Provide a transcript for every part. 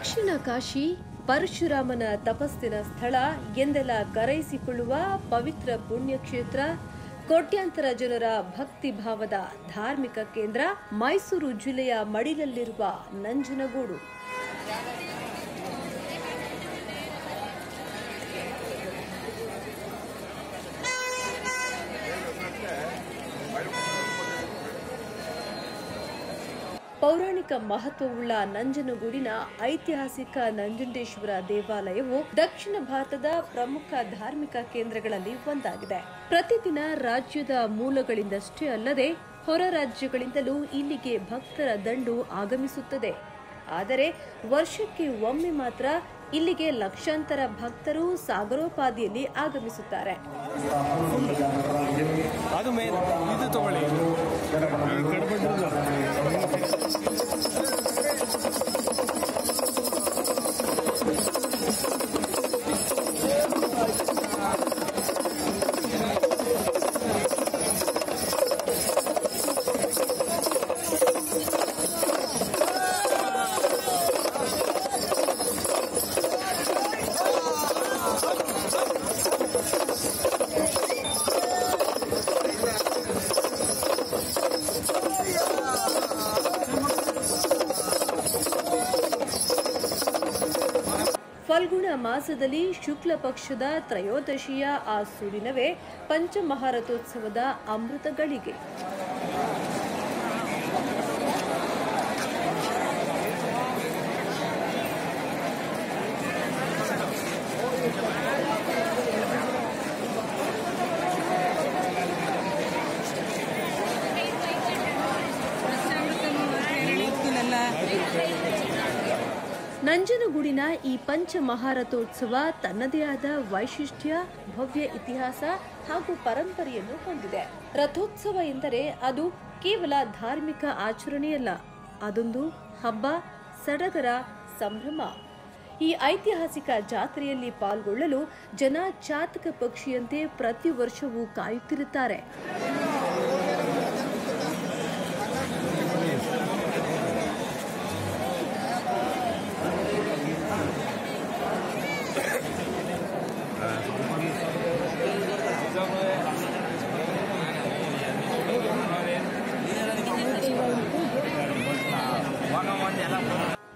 ದಕ್ಷಿಣ ಕಾಶಿ ಪರಶುರಾಮನ ತಪಸ್ಸಿನ ಸ್ಥಳ ಎಂದೆಲ್ಲ ಕರೆಯಿಸಿಕೊಳ್ಳುವ ಪವಿತ್ರ ಪುಣ್ಯಕ್ಷೇತ್ರ, ಕೋಟ್ಯಾಂತರ ಜನರ ಭಕ್ತಿ ಭಾವದ ಧಾರ್ಮಿಕ ಕೇಂದ್ರ ಮೈಸೂರು ಜಿಲ್ಲೆಯ ಮಡಿಲಲ್ಲಿರುವ ನಂಜನಗೂಡು. ಪೌರಾಣಿಕ ಮಹತ್ವವುಳ್ಳ ನಂಜನಗೂಡಿನ ಐತಿಹಾಸಿಕ ನಂಜುಂಡೇಶ್ವರ ದೇವಾಲಯವು ದಕ್ಷಿಣ ಭಾರತದ ಪ್ರಮುಖ ಧಾರ್ಮಿಕ ಕೇಂದ್ರಗಳಲ್ಲಿ ಒಂದಾಗಿದೆ. ಪ್ರತಿದಿನ ರಾಜ್ಯದ ಮೂಲಗಳಿಂದಷ್ಟೇ ಅಲ್ಲದೆ ಹೊರ ರಾಜ್ಯಗಳಿಂದಲೂ ಇಲ್ಲಿಗೆ ಭಕ್ತರ ದಂಡು ಆಗಮಿಸುತ್ತದೆ. ಆದರೆ ವರ್ಷಕ್ಕೆ ಒಮ್ಮೆ ಮಾತ್ರ ಇಲ್ಲಿಗೆ ಲಕ್ಷಾಂತರ ಭಕ್ತರು ಸಾಗರೋಪಾದಿಯಲ್ಲಿ ಆಗಮಿಸುತ್ತಾರೆ. ಅದು ಫಲ್ಗುಣ ಮಾಸದಲ್ಲಿ ಶುಕ್ಲ ಪಕ್ಷದ ತ್ರಯೋದಶಿಯ ಆ ಸೂರಿನವೇ ಪಂಚಮಹಾರಥೋತ್ಸವದ ಅಮೃತ ಗಳಿಗೆ. ನಂಜನಗೂಡಿನ ಈ ಪಂಚ ಮಹಾರಥೋತ್ಸವ ತನ್ನದೇ ಆದ ವೈಶಿಷ್ಟ್ಯ, ಭವ್ಯ ಇತಿಹಾಸ ಹಾಗೂ ಪರಂಪರೆಯನ್ನು ಹೊಂದಿದೆ. ರಥೋತ್ಸವ ಎಂದರೆ ಅದು ಕೇವಲ ಧಾರ್ಮಿಕ ಆಚರಣೆಯಲ್ಲ, ಅದೊಂದು ಹಬ್ಬ, ಸಡಗರ, ಸಂಭ್ರಮ. ಈ ಐತಿಹಾಸಿಕ ಜಾತ್ರೆಯಲ್ಲಿ ಪಾಲ್ಗೊಳ್ಳಲು ಜನ ಚಾತಕ ಪಕ್ಷಿಯಂತೆ ಪ್ರತಿ ವರ್ಷವೂ ಕಾಯುತ್ತಿರುತ್ತಾರೆ.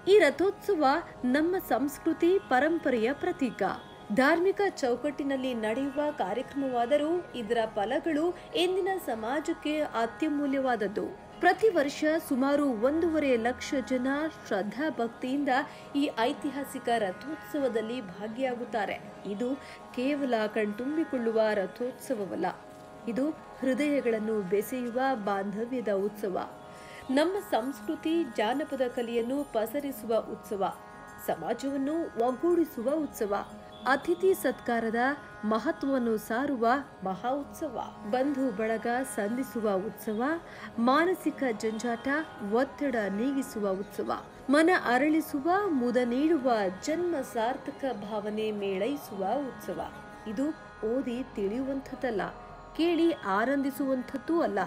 ಈ ರಥೋತ್ಸವ ನಮ್ಮ ಸಂಸ್ಕೃತಿ ಪರಂಪರೆಯ ಪ್ರತೀಕ. ಧಾರ್ಮಿಕ ಚೌಕಟ್ಟಿನಲ್ಲಿ ನಡೆಯುವ ಕಾರ್ಯಕ್ರಮವಾದರೂ ಇದರ ಫಲಗಳು ಇಂದಿನ ಸಮಾಜಕ್ಕೆ ಅತ್ಯಮೂಲ್ಯವಾದದ್ದು. ಪ್ರತಿ ವರ್ಷ ಸುಮಾರು ಒಂದೂವರೆ ಲಕ್ಷ ಜನ ಶ್ರದ್ಧಾ ಭಕ್ತಿಯಿಂದ ಈ ಐತಿಹಾಸಿಕ ರಥೋತ್ಸವದಲ್ಲಿ ಭಾಗಿಯಾಗುತ್ತಾರೆ. ಇದು ಕೇವಲ ಕಣ್ತುಂಬಿಕೊಳ್ಳುವ ರಥೋತ್ಸವವಲ್ಲ. ಇದು ಹೃದಯಗಳನ್ನು ಬೆಸೆಯುವ ಬಾಂಧವ್ಯದ ಉತ್ಸವ. ನಮ್ಮ ಸಂಸ್ಕೃತಿ ಜಾನಪದ ಕಲೆಯನ್ನು ಪಸರಿಸುವ ಉತ್ಸವ, ಸಮಾಜವನ್ನು ಒಗ್ಗೂಡಿಸುವ ಉತ್ಸವ, ಅತಿಥಿ ಸತ್ಕಾರದ ಮಹತ್ವವನ್ನು ಸಾರುವ ಮಹಾ ಉತ್ಸವ, ಬಂಧು ಬಳಗ ಸಂಧಿಸುವ ಉತ್ಸವ, ಮಾನಸಿಕ ಜಂಜಾಟ, ಒತ್ತಡ ನೀಗಿಸುವ ಉತ್ಸವ, ಮನ ಅರಳಿಸುವ, ಮುದ ನೀಡುವ, ಜನ್ಮ ಸಾರ್ಥಕ ಭಾವನೆ ಮೇಳೈಸುವ ಉತ್ಸವ. ಇದು ಓದಿ ತಿಳಿಯುವಂಥದ್ದಲ್ಲ, ಕೇಳಿ ಆನಂದಿಸುವಂಥದ್ದೂ ಅಲ್ಲ.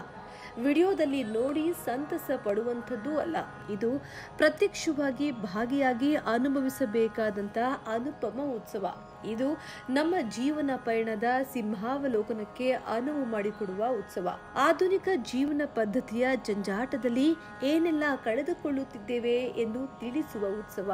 ವಿಡಿಯೋದಲ್ಲಿ ನೋಡಿ ಸಂತಸ ಪಡುವಂಥದ್ದು ಅಲ್ಲ. ಇದು ಪ್ರತ್ಯಕ್ಷವಾಗಿ ಭಾಗಿಯಾಗಿ ಅನುಭವಿಸಬೇಕಾದಂತಹ ಅನುಪಮ ಉತ್ಸವ. ಇದು ನಮ್ಮ ಜೀವನ ಪಯಣದ ಸಿಂಹಾವಲೋಕನಕ್ಕೆ ಅನುವು ಮಾಡಿಕೊಡುವ ಉತ್ಸವ. ಆಧುನಿಕ ಜೀವನ ಪದ್ಧತಿಯ ಜಂಜಾಟದಲ್ಲಿ ಏನೆಲ್ಲ ಕಳೆದುಕೊಳ್ಳುತ್ತಿದ್ದೇವೆ ಎಂದು ತಿಳಿಸುವ ಉತ್ಸವ.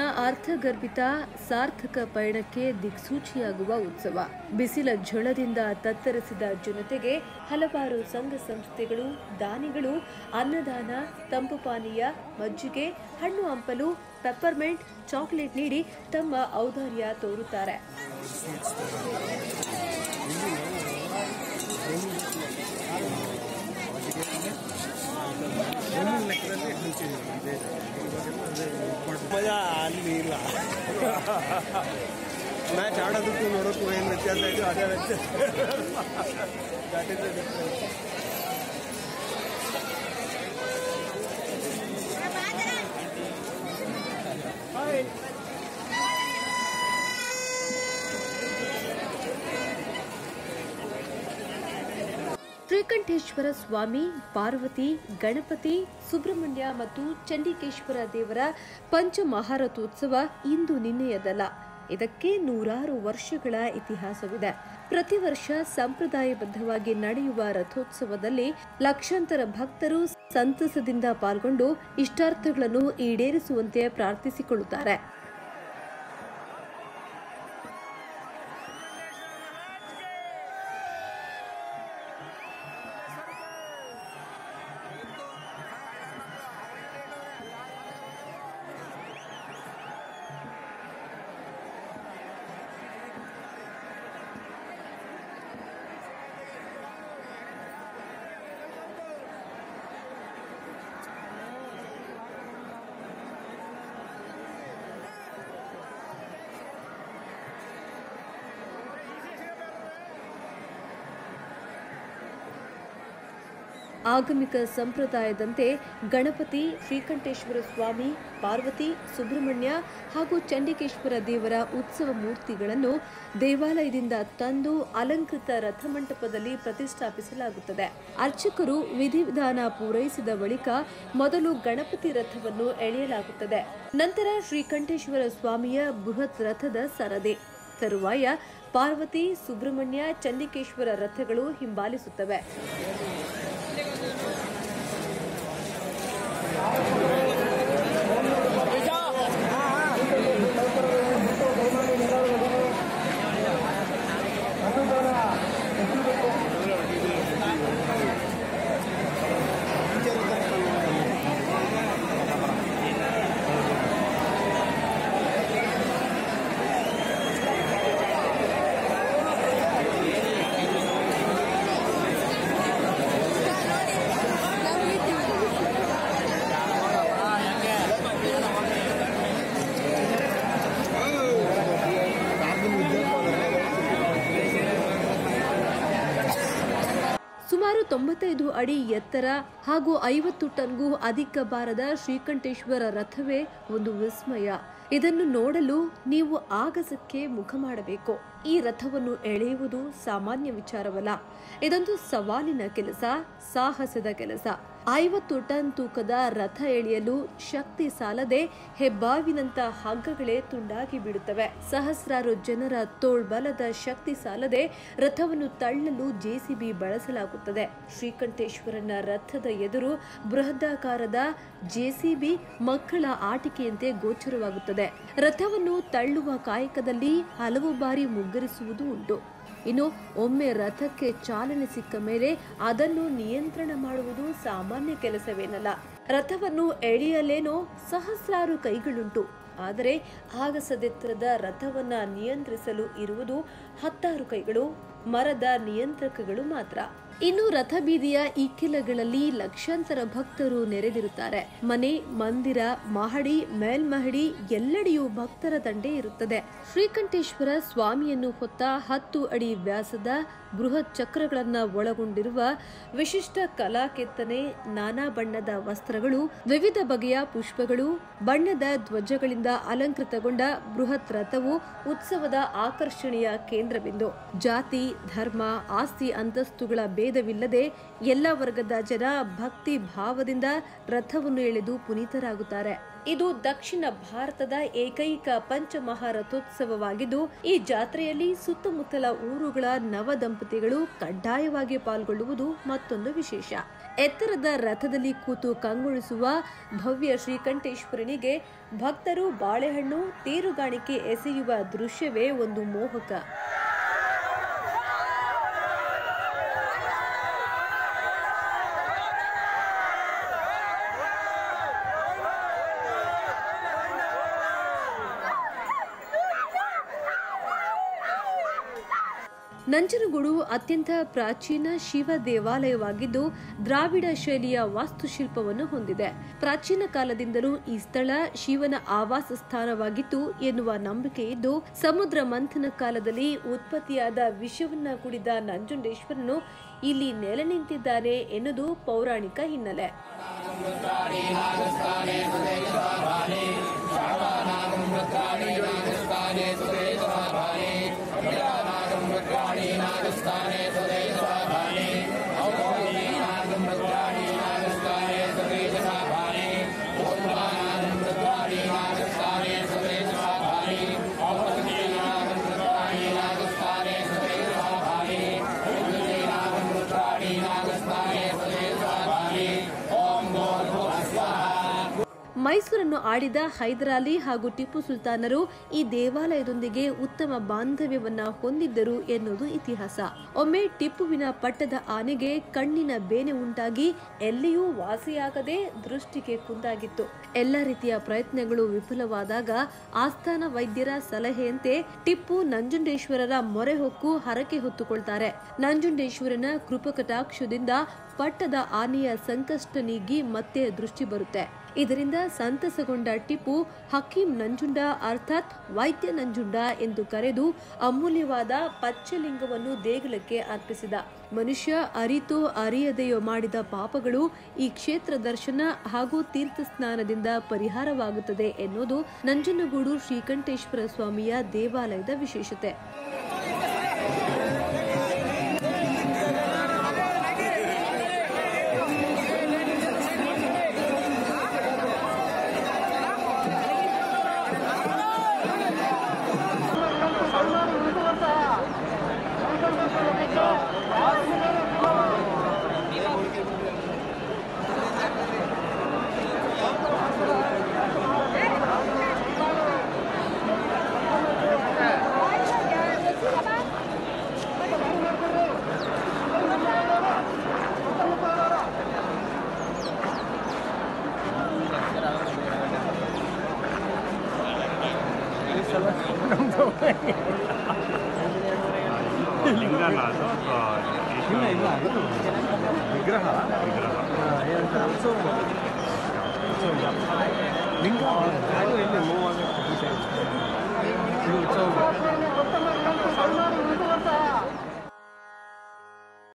ಅರ್ಥಗರ್ಭಿತ ಸಾರ್ಥಕ ಪಯಣಕ್ಕೆ ದಿಕ್ಸೂಚಿಯಾಗುವ ಉತ್ಸವ. ಬಿಸಿಲ ಝಳದಿಂದ ತತ್ತರಿಸಿದ ಜನತೆಗೆ ಹಲವಾರು ಸಂಘ ಸಂಸ್ಥೆಗಳು, ದಾನಿಗಳು, ಅನ್ನದಾನ, ತಂಪು ಪಾನೀಯ, ಮಜ್ಜಿಗೆ, ಹಣ್ಣು ಹಂಪಲು, ಪೆಪ್ಪರ್ಮೆಂಟ್, ಚಾಕ್ಲೇಟ್ ನೀಡಿ ತಮ್ಮ ಔದಾರ್ಯ ತೋರುತ್ತಾರೆ. ಮಜಾ ಅಲ್ಲಿಲ್ಲ ಮ್ಯಾಚ್ ಆಡೋದಕ್ಕೂ ನೋಡೋಕ್ಕೂ ಏನು ವ್ಯತ್ಯಾಸ ಇದು ಅದೇ ವ್ಯತ್ಯಾಸ ಶ್ರೀಕಂಠೇಶ್ವರ ಸ್ವಾಮಿ, ಪಾರ್ವತಿ, ಗಣಪತಿ, ಸುಬ್ರಹ್ಮಣ್ಯ ಮತ್ತು ಚಂಡಿಕೇಶ್ವರ ದೇವರ ಪಂಚಮಹಾರಥೋತ್ಸವ ಇಂದು ನಿನ್ನೆಯದಲ್ಲ ಇದಕ್ಕೆ ನೂರಾರು ವರ್ಷಗಳ ಇತಿಹಾಸವಿದೆ. ಪ್ರತಿ ವರ್ಷ ಸಂಪ್ರದಾಯಬದ್ಧವಾಗಿ ನಡೆಯುವ ರಥೋತ್ಸವದಲ್ಲಿ ಲಕ್ಷಾಂತರ ಭಕ್ತರು ಸಂತಸದಿಂದ ಪಾಲ್ಗೊಂಡು ಇಷ್ಟಾರ್ಥಗಳನ್ನು ಈಡೇರಿಸುವಂತೆ ಪ್ರಾರ್ಥಿಸಿಕೊಳ್ಳುತ್ತಾರೆ. ಆಗಮಿಕ ಸಂಪ್ರದಾಯದಂತೆ ಗಣಪತಿ, ಶ್ರೀಕಂಠೇಶ್ವರ ಸ್ವಾಮಿ, ಪಾರ್ವತಿ, ಸುಬ್ರಹ್ಮಣ್ಯ ಹಾಗೂ ಚಂಡಿಕೇಶ್ವರ ದೇವರ ಉತ್ಸವ ಮೂರ್ತಿಗಳನ್ನು ದೇವಾಲಯದಿಂದ ತಂದು ಅಲಂಕೃತ ರಥಮಂಟಪದಲ್ಲಿ ಪ್ರತಿಷ್ಠಾಪಿಸಲಾಗುತ್ತದೆ. ಅರ್ಚಕರು ವಿಧಿವಿಧಾನ ಪೂರೈಸಿದ ಬಳಿಕ ಮೊದಲು ಗಣಪತಿ ರಥವನ್ನು ಎಳೆಯಲಾಗುತ್ತದೆ. ನಂತರ ಶ್ರೀಕಂಠೇಶ್ವರ ಸ್ವಾಮಿಯ ಬೃಹತ್ ರಥದ ಸರದಿ. ತರುವಾಯ ಪಾರ್ವತಿ, ಸುಬ್ರಹ್ಮಣ್ಯ, ಚಂಡಿಕೇಶ್ವರ ರಥಗಳು ಹಿಂಬಾಲಿಸುತ್ತವೆ. Thank you. ತೊಂಬತ್ತೈದು ಅಡಿ ಎತ್ತರ ಹಾಗೂ ಐವತ್ತು ಟನ್ಗೂ ಅಧಿಕ ಬಾರದ ಶ್ರೀಕಂಠೇಶ್ವರ ರಥವೇ ಒಂದು ವಿಸ್ಮಯ. ಇದನ್ನು ನೋಡಲು ನೀವು ಆಗಸಕ್ಕೆ ಮುಖ ಮಾಡಬೇಕು. ಈ ರಥವನ್ನು ಎಳೆಯುವುದು ಸಾಮಾನ್ಯ ವಿಚಾರವಲ್ಲ. ಇದೊಂದು ಸವಾಲಿನ ಕೆಲಸ, ಸಾಹಸದ ಕೆಲಸ. ಐವತ್ತು ಟನ್ ತೂಕದ ರಥ ಎಳೆಯಲು ಶಕ್ತಿ ಸಾಲದೆ ಹೆಬ್ಬಾವಿನಂತ ಹಗ್ಗಗಳೇ ತುಂಡಾಗಿ ಬಿಡುತ್ತವೆ. ಸಹಸ್ರಾರು ಜನರ ತೋಳ್ಬಲದ ಶಕ್ತಿ ಸಾಲದೆ ರಥವನ್ನು ತಳ್ಳಲು ಜೆಸಿಬಿ ಬಳಸಲಾಗುತ್ತದೆ. ಶ್ರೀಕಂಠೇಶ್ವರನ ರಥದ ಎದುರು ಬೃಹದಾಕಾರದ ಜೆಸಿಬಿ ಮಕ್ಕಳ ಆಟಿಕೆಯಂತೆ ಗೋಚರವಾಗುತ್ತದೆ. ರಥವನ್ನು ತಳ್ಳುವ ಕಾಯಕದಲ್ಲಿ ಹಲವು ಬಾರಿ ಮುಗ್ಗರಿಸುವುದು ಉಂಟು. ಇನ್ನು ಒಮ್ಮೆ ರಥಕ್ಕೆ ಚಾಲನೆ ಸಿಕ್ಕ ಮೇಲೆ ಅದನ್ನು ನಿಯಂತ್ರಣ ಮಾಡುವುದು ಸಾಮಾನ್ಯ ಕೆಲಸವೇನಲ್ಲ. ರಥವನ್ನು ಎಳೆಯಲೇನೋ ಸಹಸ್ರಾರು ಕೈಗಳುಂಟು. ಆದರೆ ಆಗಸದೆತ್ತರದ ರಥವನ್ನ ನಿಯಂತ್ರಿಸಲು ಇರುವುದು ಹತ್ತಾರು ಕೈಗಳು, ಮರದ ನಿಯಂತ್ರಕಗಳು ಮಾತ್ರ. ಇನ್ನು ರಥಬೀದಿಯ ಬೀದಿಯ ಇಕ್ಕೆಲಗಳಲ್ಲಿ ಲಕ್ಷಾಂತರ ಭಕ್ತರು ನೆರೆದಿರುತ್ತಾರೆ. ಮನೆ, ಮಂದಿರ, ಮಹಡಿ, ಮೇಲ್ಮಹಡಿ ಎಲ್ಲೆಡೆಯೂ ಭಕ್ತರ ದಂಡೆ ಇರುತ್ತದೆ. ಶ್ರೀಕಂಠೇಶ್ವರ ಸ್ವಾಮಿಯನ್ನು ಹೊತ್ತ ಹತ್ತು ಅಡಿ ವ್ಯಾಸದ ಬೃಹತ್ ಚಕ್ರಗಳನ್ನ ಒಳಗೊಂಡಿರುವ ವಿಶಿಷ್ಟ ಕಲಾ ಕೆತ್ತನೆ, ನಾನಾ ಬಣ್ಣದ ವಸ್ತ್ರಗಳು, ವಿವಿಧ ಬಗೆಯ ಪುಷ್ಪಗಳು, ಬಣ್ಣದ ಧ್ವಜಗಳಿಂದ ಅಲಂಕೃತಗೊಂಡ ಬೃಹತ್ ರಥವು ಉತ್ಸವದ ಆಕರ್ಷಣೆಯ ಕೇಂದ್ರಬಿಂದು. ಜಾತಿ, ಧರ್ಮ, ಆಸ್ತಿ, ಅಂತಸ್ತುಗಳ ಭೇದವಿಲ್ಲದೆ ಎಲ್ಲ ವರ್ಗದ ಜನ ಭಕ್ತಿ ಭಾವದಿಂದ ರಥವನ್ನು ಎಳೆದು ಪುನೀತರಾಗುತ್ತಾರೆ. ಇದು ದಕ್ಷಿಣ ಭಾರತದ ಏಕೈಕ ಪಂಚಮಹಾರಥೋತ್ಸವವಾಗಿದ್ದು, ಈ ಜಾತ್ರೆಯಲ್ಲಿ ಸುತ್ತಮುತ್ತಲ ಊರುಗಳ ನವ ದಂಪತಿಗಳು ಕಡ್ಡಾಯವಾಗಿ ಪಾಲ್ಗೊಳ್ಳುವುದು ಮತ್ತೊಂದು ವಿಶೇಷ. ಎತ್ತರದ ರಥದಲ್ಲಿ ಕೂತು ಕಂಗೊಳಿಸುವ ಭವ್ಯ ಶ್ರೀಕಂಠೇಶ್ವರನಿಗೆ ಭಕ್ತರು ಬಾಳೆಹಣ್ಣು, ತೇರುಗಾಣಿಕೆ ಎಸೆಯುವ ದೃಶ್ಯವೇ ಒಂದು ಮೋಹಕ. ನಂಜನಗೂಡು ಅತ್ಯಂತ ಪ್ರಾಚೀನ ಶಿವ ದೇವಾಲಯವಾಗಿದ್ದು ದ್ರಾವಿಡ ಶೈಲಿಯ ವಾಸ್ತುಶಿಲ್ಪವನ್ನು ಹೊಂದಿದೆ. ಪ್ರಾಚೀನ ಕಾಲದಿಂದಲೂ ಈ ಸ್ಥಳ ಶಿವನ ಆವಾಸ ಸ್ಥಾನವಾಗಿತ್ತು ಎನ್ನುವ ನಂಬಿಕೆ ಇದ್ದು, ಸಮುದ್ರ ಮಂಥನ ಕಾಲದಲ್ಲಿ ಉತ್ಪತ್ತಿಯಾದ ವಿಷವನ್ನ ಕುಡಿದ ನಂಜುಂಡೇಶ್ವರನು ಇಲ್ಲಿ ನೆಲೆ ನಿಂತಿದ್ದಾನೆ ಎನ್ನುವುದು ಪೌರಾಣಿಕ ಹಿನ್ನೆಲೆ. ಮೈಸೂರನ್ನು ಆಡಿದ ಹೈದರಾಲಿ ಹಾಗೂ ಟಿಪ್ಪು ಸುಲ್ತಾನರು ಈ ದೇವಾಲಯದೊಂದಿಗೆ ಉತ್ತಮ ಬಾಂಧವ್ಯವನ್ನ ಹೊಂದಿದ್ದರು ಎನ್ನುವುದು ಇತಿಹಾಸ. ಒಮ್ಮೆ ಟಿಪ್ಪುವಿನ ಪಟ್ಟದ ಆನೆಗೆ ಕಣ್ಣಿನ ಬೇನೆ ಉಂಟಾಗಿ ಎಲ್ಲಿಯೂ ವಾಸಿಯಾಗದೆ ದೃಷ್ಟಿಗೆ ಕುಂದಾಗಿತ್ತು. ಎಲ್ಲ ರೀತಿಯ ಪ್ರಯತ್ನಗಳು ವಿಫಲವಾದಾಗ ಆಸ್ಥಾನ ವೈದ್ಯರ ಸಲಹೆಯಂತೆ ಟಿಪ್ಪು ನಂಜುಂಡೇಶ್ವರರ ಮೊರೆ ಹೊಕ್ಕು ಹರಕೆ ಹೊತ್ತುಕೊಳ್ತಾರೆ. ನಂಜುಂಡೇಶ್ವರನ ಕೃಪಕಟಾಕ್ಷದಿಂದ ಪಟ್ಟದ ಆನೆಯ ಸಂಕಷ್ಟ ನೀಗಿ ಮತ್ತೆ ದೃಷ್ಟಿ ಬರುತ್ತೆ. ಇದರಿಂದ ಸಂತಸಗೊಂಡ ಟಿಪ್ಪು ಹಕೀಂ ನಂಜುಂಡ ಅರ್ಥಾತ್ ವೈದ್ಯ ನಂಜುಂಡ ಎಂದು ಕರೆದು ಅಮೂಲ್ಯವಾದ ಪಚ್ಚಲಿಂಗವನ್ನು ದೇಗುಲಕ್ಕೆ ಅರ್ಪಿಸಿದ. ಮನುಷ್ಯ ಅರಿತೋ ಅರಿಯದೆಯೋ ಮಾಡಿದ ಪಾಪಗಳು ಈ ಕ್ಷೇತ್ರ ದರ್ಶನ ಹಾಗೂ ತೀರ್ಥ ಸ್ನಾನದಿಂದ ಪರಿಹಾರವಾಗುತ್ತದೆ ಎನ್ನುವುದು ನಂಜನಗೂಡು ಶ್ರೀಕಂಠೇಶ್ವರ ಸ್ವಾಮಿಯ ದೇವಾಲಯದ ವಿಶೇಷತೆ. 能走位啊你们干嘛呢啊你们干嘛呢你们